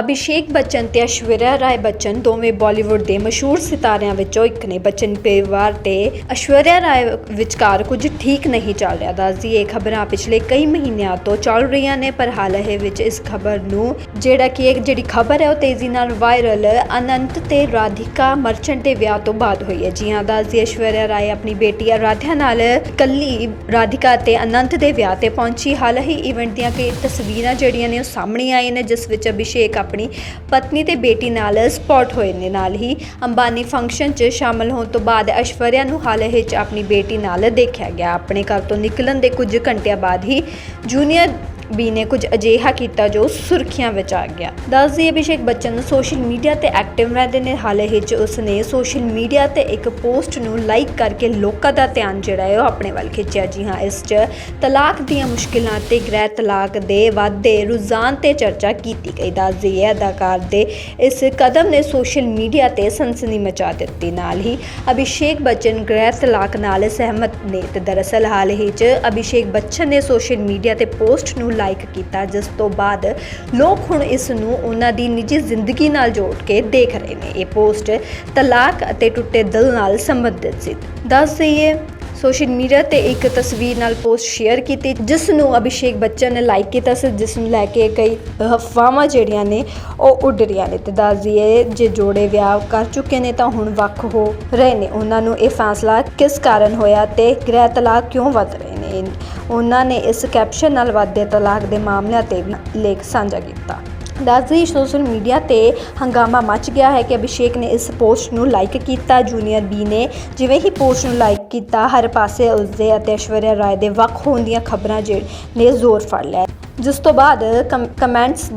ਅਭਿਸ਼ੇਕ ਬੱਚਨ ਤੇ ਅਸ਼ਵਰਿਆ ਰਾਏ ਬੱਚਨ ਦੋਵੇਂ ਬਾਲੀਵੁੱਡ ਦੇ ਮਸ਼ਹੂਰ ਸਿਤਾਰਿਆਂ ਵਿੱਚੋਂ ਇੱਕ ਨੇ। ਬੱਚਨ ਪਰਿਵਾਰ ਤੇ ਐਸ਼ਵਰਿਆ ਰਾਏ ਵਿਚਕਾਰ ਕੁਝ ਠੀਕ ਨਹੀਂ ਚੱਲ ਰਿਹਾ। ਦੱਸਦੀ ਇਹ ਖਬਰਾਂ ਪਿਛਲੇ ਕਈ ਮਹੀਨਿਆਂ ਤੋਂ ਚੱਲ ਰਹੀਆਂ ਨੇ, ਪਰ ਹਾਲ ਹੀ ਵਿੱਚ ਇਸ ਖਬਰ ਨੂੰ ਜਿਹੜਾ ਕਿ ਇੱਕ ਜਿਹੜੀ ਖਬਰ ਹੈ ਉਹ ਤੇਜ਼ੀ ਨਾਲ ਵਾਇਰਲ ਅਨੰਤ ਤੇ ਰਾਧਿਕਾ ਮਰਚੈਂਟ ਦੇ ਵਿਆਹ ਤੋਂ ਬਾਅਦ ਹੋਈ ਹੈ। ਜੀ ਹਾਂ, ਦੱਸਦੀ ਐਸ਼ਵਰਿਆ ਰਾਏ ਆਪਣੀ ਬੇਟੀ ਆਰਾਧਿਆ ਨਾਲ ਕੱਲੀ ਰਾਧਿਕਾ ਤੇ ਅਨੰਤ ਦੇ ਵਿਆਹ ਤੇ ਪਹੁੰਚੀ। ਹਾਲ ਹੀ ਇਵੈਂਟ ਦੀਆਂ ਕਈ ਤਸਵੀਰਾਂ ਜਿਹੜੀਆਂ ਨੇ ਉਹ ਸਾਹਮਣੇ ਆਈਆਂ ਨੇ, ਜਿਸ ਵਿੱਚ ਅਭਿਸ਼ੇਕ ਆਪਣੀ ਪਤਨੀ ਤੇ ਬੇਟੀ ਨਾਲ ਸਪੌਟ ਹੋਏ ਨੇ। ਨਾਲ ਹੀ ਅੰਬਾਨੀ ਫੰਕਸ਼ਨ 'ਚ ਸ਼ਾਮਲ ਹੋਣ ਤੋਂ ਬਾਅਦ ਐਸ਼ਵਰਿਆ ਨੂੰ ਹਾਲ ਹੀ 'ਚ ਆਪਣੀ ਬੇਟੀ ਨਾਲ ਦੇਖਿਆ ਗਿਆ। ਆਪਣੇ ਘਰ ਤੋਂ ਨਿਕਲਣ ਦੇ ਕੁਝ ਘੰਟਿਆਂ ਬਾਅਦ ਹੀ ਜੂਨੀਅਰ ਬੀ ਨੇ ਕੁਝ ਅਜਿਹਾ ਕੀਤਾ ਜੋ ਸੁਰਖੀਆਂ ਵਿੱਚ ਆ ਗਿਆ। ਦੱਸਦੀ ਅਭਿਸ਼ੇਕ ਬੱਚਨ ਸੋਸ਼ਲ ਮੀਡੀਆ ਤੇ ਐਕਟਿਵ ਰਹਿੰਦੇ ਨੇ। ਹਾਲ ਹੀ 'ਚ ਉਸ ਨੇ ਸੋਸ਼ਲ ਮੀਡੀਆ ਤੇ ਇੱਕ ਪੋਸਟ ਨੂੰ ਲਾਈਕ ਕਰਕੇ ਲੋਕਾਂ ਦਾ ਧਿਆਨ ਜਿਹੜਾ ਹੈ ਉਹ ਆਪਣੇ ਵੱਲ ਖਿੱਚਿਆ। ਜੀ ਹਾਂ, ਇਸ 'ਚ ਤਲਾਕ ਦੀਆਂ ਮੁਸ਼ਕਿਲਾਂ ਤੇ ਗ੍ਰਹਿ ਤਲਾਕ ਦੇ ਵਾਧੇ ਰੁਝਾਨ ਤੇ ਚਰਚਾ ਕੀਤੀ ਗਈ। ਦੱਸਦੀ ਹੈ, ਅਦਾਕਾਰ ਦੇ ਇਸ ਕਦਮ ਨੇ ਸੋਸ਼ਲ ਮੀਡੀਆ ਤੇ ਸਨਸਨੀ ਮਚਾ ਦਿੱਤੀ। ਨਾਲ ਹੀ ਅਭਿਸ਼ੇਕ ਬੱਚਨ ਗ੍ਰਹਿ ਤਲਾਕ ਨਾਲ ਸਹਿਮਤ ਨੇ। ਤੇ ਦਰਅਸਲ ਹਾਲ ਹੀ 'ਚ ਅਭਿਸ਼ੇਕ ਬੱਚਨ ਨੇ ਸੋਸ਼ਲ ਮੀਡੀਆ ਤੇ ਪੋਸਟ ਨੂੰ ਲਾਈਕ ਕੀਤਾ, ਜਿਸ ਤੋਂ ਬਾਅਦ ਲੋਕ ਹੁਣ ਇਸ ਨੂੰ ਉਹਨਾਂ ਦੀ ਨਿੱਜੀ ਜ਼ਿੰਦਗੀ ਨਾਲ ਜੋੜ ਕੇ ਦੇਖ ਰਹੇ ਨੇ। ਇਹ ਪੋਸਟ ਤਲਾਕ ਅਤੇ ਟੁੱਟੇ ਦਿਲ ਨਾਲ ਸੰਬੰਧਿਤ ਸੀ। ਦੱਸ ਦਈਏ, ਸੋਸ਼ਲ ਮੀਡੀਆ ਤੇ ਇੱਕ ਤਸਵੀਰ ਨਾਲ ਪੋਸਟ ਸ਼ੇਅਰ ਕੀਤੀ, ਜਿਸ ਨੂੰ ਅਭਿਸ਼ੇਕ ਬੱਚਨ ਨੇ ਲਾਈਕ ਕੀਤਾ ਸੀ, ਜਿਸ ਨੂੰ ਲੈ ਕੇ ਕਈ ਅਫਵਾਹਾਂ ਜਿਹੜੀਆਂ ਨੇ, ਉਹ ਉੱਡ ਰਹੀਆਂ ਨੇ। ਤੇ ਦੱਸ ਦਈਏ, ਜੇ ਜੋੜੇ ਵਿਆਹ ਕਰ ਚੁੱਕੇ ਨੇ, ਤਾਂ ਹੁਣ ਵੱਖ ਹੋ ਰਹੇ ਨੇ। ਉਹਨਾਂ ਨੂੰ ਇਹ ਫੈਸਲਾ ਕਿਸ ਕਾਰਨ ਹੋਇਆ ਤੇ ਗ੍ਰਹਿ ਤਲਾਕ ਕਿਉਂ ਵੱਧ ਰਿਹਾ? ਨੇ ਉਹਨਾਂ ਨੇ ਇਸ ਕੈਪਸ਼ਨ ਨਾਲ ਵਾਧੇ ਤਲਾਕ ਦੇ ਮਾਮਲਿਆਂ ਤੇ ਵੀ ਲੇਖ ਸਾਂਝਾ ਕੀਤਾ। ਦੱਸਦੀ ਸੋਸ਼ਲ ਮੀਡੀਆ ਤੇ ਹੰਗਾਮਾ ਮਚ ਗਿਆ ਹੈ ਕਿ ਅਭਿਸ਼ੇਕ ਨੇ ਇਸ ਪੋਸਟ ਨੂੰ ਲਾਈਕ ਕੀਤਾ। ਜੂਨੀਅਰ ਬੀ ਨੇ ਜਿਵੇਂ ਹੀ ਪੋਸਟ ਨੂੰ ਲਾਈਕ ਕੀਤਾ, ਹਰ ਪਾਸੇ ਉਸਦੇ ਅਤੇ ਐਸ਼ਵਰਿਆ ਰਾਏ ਦੇ ਵੱਖ ਹੋਣ ਦੀਆਂ ਖਬਰਾਂ ਜਿਹੜੇ ਨੇ ਜ਼ੋਰ ਫੜ ਲਿਆ। ਜਿਸ ਤੋਂ ਬਾਅਦ ਕਮ- ਕਮੈਂਟਸ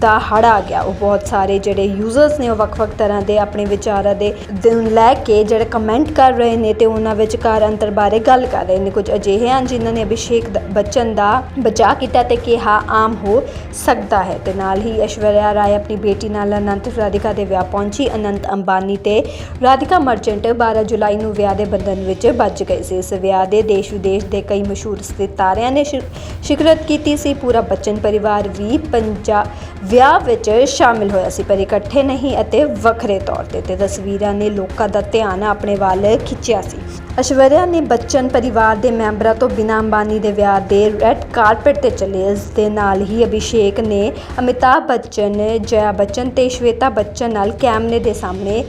ਦਾ ਦਾ ਹੜ ਆ ਗਿਆ। ਉਹ ਬਹੁਤ ਸਾਰੇ ਜਿਹੜੇ ਯੂਜ਼ਰਸ ਨੇ ਉਹ ਵੱਖ-ਵੱਖ ਤਰ੍ਹਾਂ ਦੇ ਆਪਣੇ ਵਿਚਾਰਾਂ ਦੇ ਦਿਨ ਲੈ ਕੇ ਜਿਹੜੇ ਕਮੈਂਟ ਕਰ ਰਹੇ ਨੇ ਤੇ ਉਹਨਾਂ ਵਿਚਕਾਰ ਅੰਤਰ ਬਾਰੇ ਗੱਲ ਕਰ ਰਹੇ ਨੇ। ਕੁਝ ਅਜਿਹੇ ਹਨ ਜਿਨ੍ਹਾਂ ਨੇ ਅਭਿਸ਼ੇਕ ਦ- ਬੱਚਨ ਦਾ ਬਚਾਅ ਕੀਤਾ ਤੇ ਕਿਹਾ, ਆਮ ਹੋ ਸਕਦਾ ਹੈ। ਤੇ ਨਾਲ ਹੀ ਐਸ਼ਵਰਿਆ ਰਾਏ ਆਪਣੀ ਬੇਟੀ ਨਾਲ ਅਨੰਤ ਰਾਧਿਕਾ ਦੇ ਵਿਆਹ ਪਹੁੰਚੀ। ਅਨੰਤ ਅੰਬਾਨੀ ਤੇ ਰਾਧਿਕਾ ਮਰਚੈਂਟ 12 ਜੁਲਾਈ ਨੂੰ ਵਿਆਹ ਦੇ ਬੰਧਨ ਵਿੱਚ ਬੱਝ ਗਏ ਸੀ। ਇਸ ਵਿਆਹ ਦੇ ਦੇਸ਼ ਵਿਦੇਸ਼ ਦੇ ਕਈ ਮਸ਼ਹੂਰ ਸਿਤਾਰਿਆਂ ਨੇ ਸ਼ਿ- ਸ਼ਿਕਰਤ ਕੀਤੀ ਸੀ। ਪੂਰਾ ਬੱਚਨ ਪਰਿਵਾਰ ਵੀ ਪੰਜਾ ਵਿਆਹ ਵਿੱਚ ਸ਼ਾਮਿਲ ਹੋਇਆ ਸੀ, ਪਰ ਇਕੱਠੇ ਨਹੀਂ ਅਤੇ ਵੱਖਰੇ ਤੌਰ ਤੇ ਤੇ ਤਸਵੀਰਾਂ ਨੇ ਲੋਕਾਂ ਦਾ ਧਿਆਨ ਆਪਣੇ ਵੱਲ ਖਿੱਚਿਆ ਸੀ। ਐਸ਼ਵਰਿਆ ਨੇ ਬੱਚਨ ਪਰਿਵਾਰ ਦੇ ਮੈਂਬਰਾਂ ਤੋਂ ਬਿਨਾਂ ਅੰਬਾਨੀ ਦੇ ਵਿਆਹ ਦੇ ਰੈੱਡ ਕਾਰਪਟ ਤੇ ਚੱਲੇ। ਇਸ ਦੇ ਨਾਲ ਹੀ ਅਭਿਸ਼ੇਕ ਨੇ ਅਮਿਤਾਭ ਬੱਚਨ, ਜਯਾ ਬੱਚਨ ਤੇ ਸ਼ਵੇਤਾ ਬੱਚਨ ਨਾਲ ਕੈਮਰੇ ਦੇ ਸਾਹਮਣੇ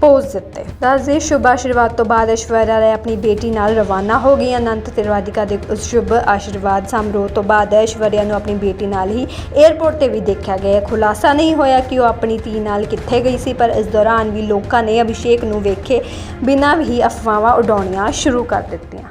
ਪੋਜ਼ ਦਿੱਤੇ। ਦੱਸਦੇ ਸ਼ੁਭ ਆਸ਼ੀਰਵਾਦ ਤੋਂ ਬਾਅਦ ਐਸ਼ਵਰਿਆ ਰਾਏ ਆਪਣੀ ਬੇਟੀ ਨਾਲ ਰਵਾਨਾ ਹੋ ਗਈ ਅਨੰਤ ਤੇ ਦੇ ਉਸ ਸ਼ੁਭ ਆਸ਼ੀਰਵਾਦ ਸਮਾਰੋਹ ਤੋਂ ਬਾਅਦ ਐਸ਼ਵਰਿਆ ਨੂੰ ਆਪਣੀ ਬੇਟੀ ਨਾਲ ਹੀ 에ਅਰਪੋਰਟ ਤੇ ਵੀ ਦੇਖਿਆ ਗਿਆ। ਖੁਲਾਸਾ ਨਹੀਂ ਹੋਇਆ ਕਿ ਉਹ ਆਪਣੀ ਧੀ ਨਾਲ ਕਿੱਥੇ ਗਈ ਸੀ, ਪਰ ਇਸ ਦੌਰਾਨ ਵੀ ਲੋਕਾਂ ਨੇ ਅਭਿਸ਼ੇਕ ਨੂੰ ਵੇਖੇ ਬਿਨਾਂ ਵੀ ਅਫਵਾਹਾਂ ਉਡਾਉਣੀਆਂ ਸ਼ੁਰੂ ਕਰ ਦਿੱਤੀਆਂ।